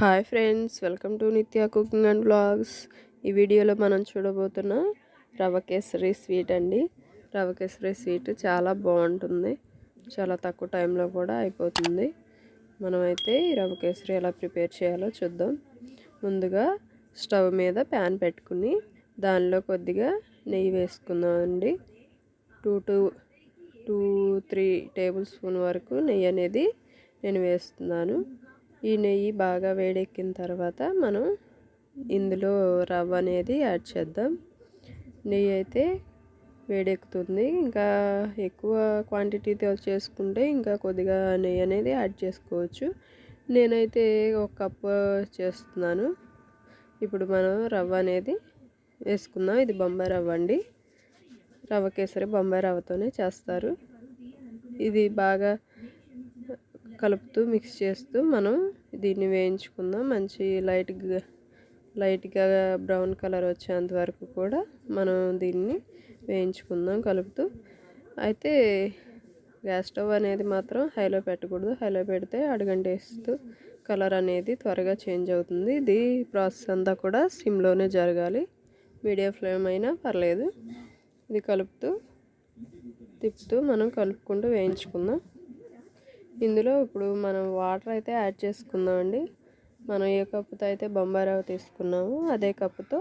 Hi friends welcome to Nithya cooking and blogs ఈ వీడియోలో మనం చూడబోతున్న రవ కేసరి స్వీట్ అండి. రవ కేసరి స్వీట్ చాలా బాగుంటుంది. చాలా తక్కువ టైంలో కూడా అయిపోతుంది. మనమైతే ఈ రవ కేసరి ఎలా ప్రిపేర్ చేయాలో చూద్దాం. ముందుగా స్టవ్ మీద ప్యాన్ పెట్టుకుని దానిలో కొద్దిగా నెయ్యి వేసుకుందాం అండి. Two two two three tablespoon వరకు నెయ్యి అనేది నేను వేస్తున్నాను. ఈ నెయ్యి బాగా వేడెక్కిన తర్వాత మనం ఇందులో రవ్వ అనేది యాడ్ చేద్దాం. నెయ్యి అయితే వేడెక్కుతుంది. ఇంకా ఎక్కువ క్వాంటిటీతో చేసుకుంటే ఇంకా కొద్దిగా నెయ్యి అనేది యాడ్ చేసుకోవచ్చు. నేనైతే ఒక కప్పు చేస్తున్నాను. ఇప్పుడు మనం రవ్వ అనేది వేసుకుందాం. ఇది బొంబాయి రవ్వ అండి. రవ్వ కేసరి బొంబాయి రవ్వతోనే చేస్తారు. ఇది బాగా కలుపుతూ మిక్స్ చేస్తూ మనం దీన్ని వేయించుకుందాం. మంచి లైట్గా లైట్గా బ్రౌన్ కలర్ వచ్చేంత వరకు కూడా మనం దీన్ని వేయించుకుందాం కలుపుతూ. అయితే గ్యాస్ స్టవ్ అనేది మాత్రం హైలో పెట్టకూడదు. హైలో పెడితే అడుగంటేస్తూ కలర్ అనేది త్వరగా చేంజ్ అవుతుంది. ఇది ప్రాసెస్ అంతా కూడా సిమ్లోనే జరగాలి. మీడియం ఫ్లేమ్ అయినా పర్లేదు. ఇది కలుపుతూ తిప్పుతూ మనం కలుపుకుంటూ వేయించుకుందాం. ఇందులో ఇప్పుడు మనం వాటర్ అయితే యాడ్ చేసుకుందామండి. మనం ఏ కప్పుతో అయితే బొంబారావు తీసుకున్నామో అదే కప్పుతో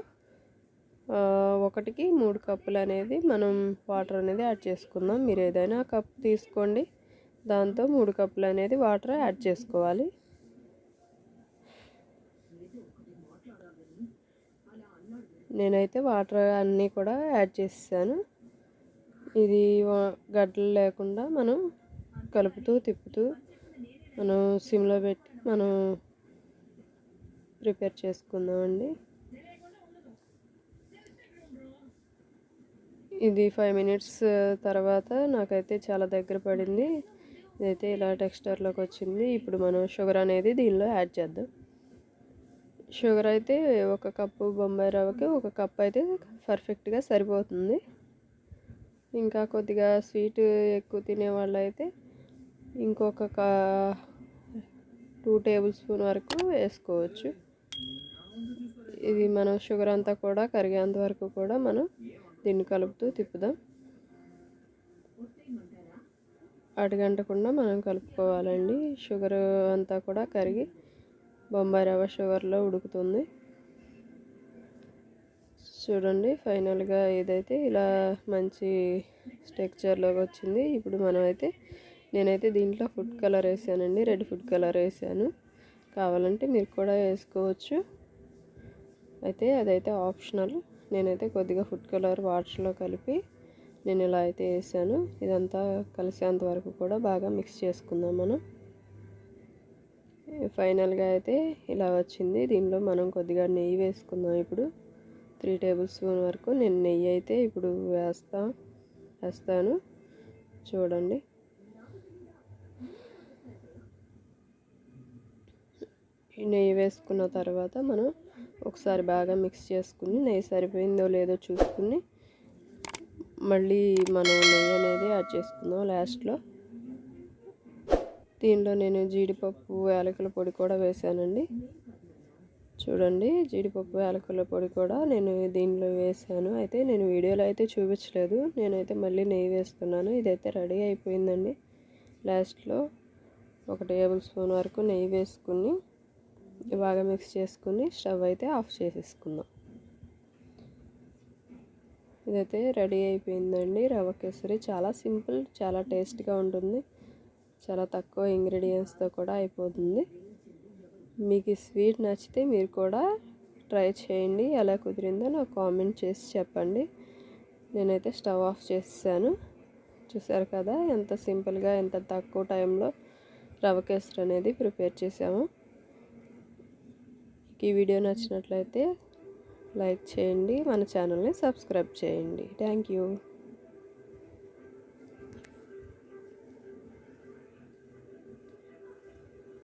ఒకటికి మూడు కప్పులు అనేది మనం వాటర్ అనేది యాడ్ చేసుకుందాం. మీరు ఏదైనా కప్ తీసుకోండి. దాంతో మూడు కప్పులు అనేది వాటర్ యాడ్ చేసుకోవాలి. నేనైతే వాటర్ అన్నీ కూడా యాడ్ చేసాను ఇది గడ్డలు లేకుండా మనం కలుపుతూ తిప్పుతూ మనం సిమ్లో పెట్టి మనం ప్రిపేర్ చేసుకుందామండి. ఇది ఫైవ్ మినిట్స్ తర్వాత నాకైతే చాలా దగ్గర పడింది. ఇదైతే ఇలా టెక్స్చర్లోకి వచ్చింది. ఇప్పుడు మనం షుగర్ అనేది దీనిలో యాడ్ చేద్దాం. షుగర్ అయితే ఒక కప్పు బొంబాయి రవ్వకి ఒక కప్ అయితే పర్ఫెక్ట్గా సరిపోతుంది. ఇంకా కొద్దిగా స్వీట్ ఎక్కువ తినే వాళ్ళు అయితే ఇంకొక టూ టేబుల్ స్పూన్ వరకు వేసుకోవచ్చు. ఇది మనం షుగర్ అంతా కూడా కరిగేంత వరకు కూడా మనం దీన్ని కలుపుతూ తిప్పుదాం. అడగంటకుండా మనం కలుపుకోవాలండి. షుగర్ అంతా కూడా కరిగి బొంబాయి రవ్వ షుగర్లో ఉడుకుతుంది. చూడండి ఫైనల్గా ఏదైతే ఇలా మంచి స్ట్రక్చర్లోకి వచ్చింది ఇప్పుడు మనమైతే నేనైతే దీంట్లో ఫుడ్ కలర్ వేసానండి. రెడ్ ఫుడ్ కలర్ వేసాను. కావాలంటే మీరు కూడా వేసుకోవచ్చు. అయితే అదైతే ఆప్షనల్. నేనైతే కొద్దిగా ఫుడ్ కలర్ వాటర్లో కలిపి నేను ఇలా అయితే వేసాను. ఇదంతా కలిసేంత వరకు కూడా బాగా మిక్స్ చేసుకుందాం మనం. ఫైనల్గా అయితే ఇలా వచ్చింది. దీనిలో మనం కొద్దిగా నెయ్యి వేసుకుందాం ఇప్పుడు. త్రీ టేబుల్ స్పూన్ వరకు నేను నెయ్యి అయితే ఇప్పుడు వేస్తా వేస్తాను. చూడండి. నెయ్యి వేసుకున్న తర్వాత మనం ఒకసారి బాగా మిక్స్ చేసుకుని నెయ్యి సరిపోయిందో లేదో చూసుకుని మళ్ళీ మనం నెయ్యి అనేది యాడ్ చేసుకుందాం లాస్ట్లో. దీనిలో నేను జీడిపప్పు యాలకుల పొడి కూడా వేసానండి చూడండి జీడిపప్పు యాలకుల పొడి కూడా నేను దీనిలో వేసాను అయితే నేను వీడియోలో అయితే చూపించలేదు. నేనైతే మళ్ళీ నెయ్యి వేస్తున్నాను. ఇదైతే రెడీ అయిపోయిందండి. లాస్ట్లో ఒక టేబుల్ స్పూన్ వరకు నెయ్యి వేసుకుని బాగా మిక్స్ చేసుకుని స్టవ్ అయితే ఆఫ్ చేసేసుకుందాం. ఇదైతే రెడీ అయిపోయిందండి. రవ్వ కేసరి చాలా సింపుల్ చాలా టేస్ట్గా ఉంటుంది. చాలా తక్కువ ఇంగ్రీడియంట్స్తో కూడా అయిపోతుంది. మీకు ఈ స్వీట్ నచ్చితే మీరు కూడా ట్రై చేయండి. ఎలా కుదిరిందో నాకు కామెంట్ చేసి చెప్పండి. నేనైతే స్టవ్ ఆఫ్ చేసాను చూసారు కదా ఎంత సింపుల్గా ఎంత తక్కువ టైంలో రవ్వ కేసరి అనేది ప్రిపేర్ చేసాము. ఈ వీడియో నచ్చినట్లయితే లైక్ చేయండి మన ఛానల్ని సబ్స్క్రైబ్ చేయండి. Thank you.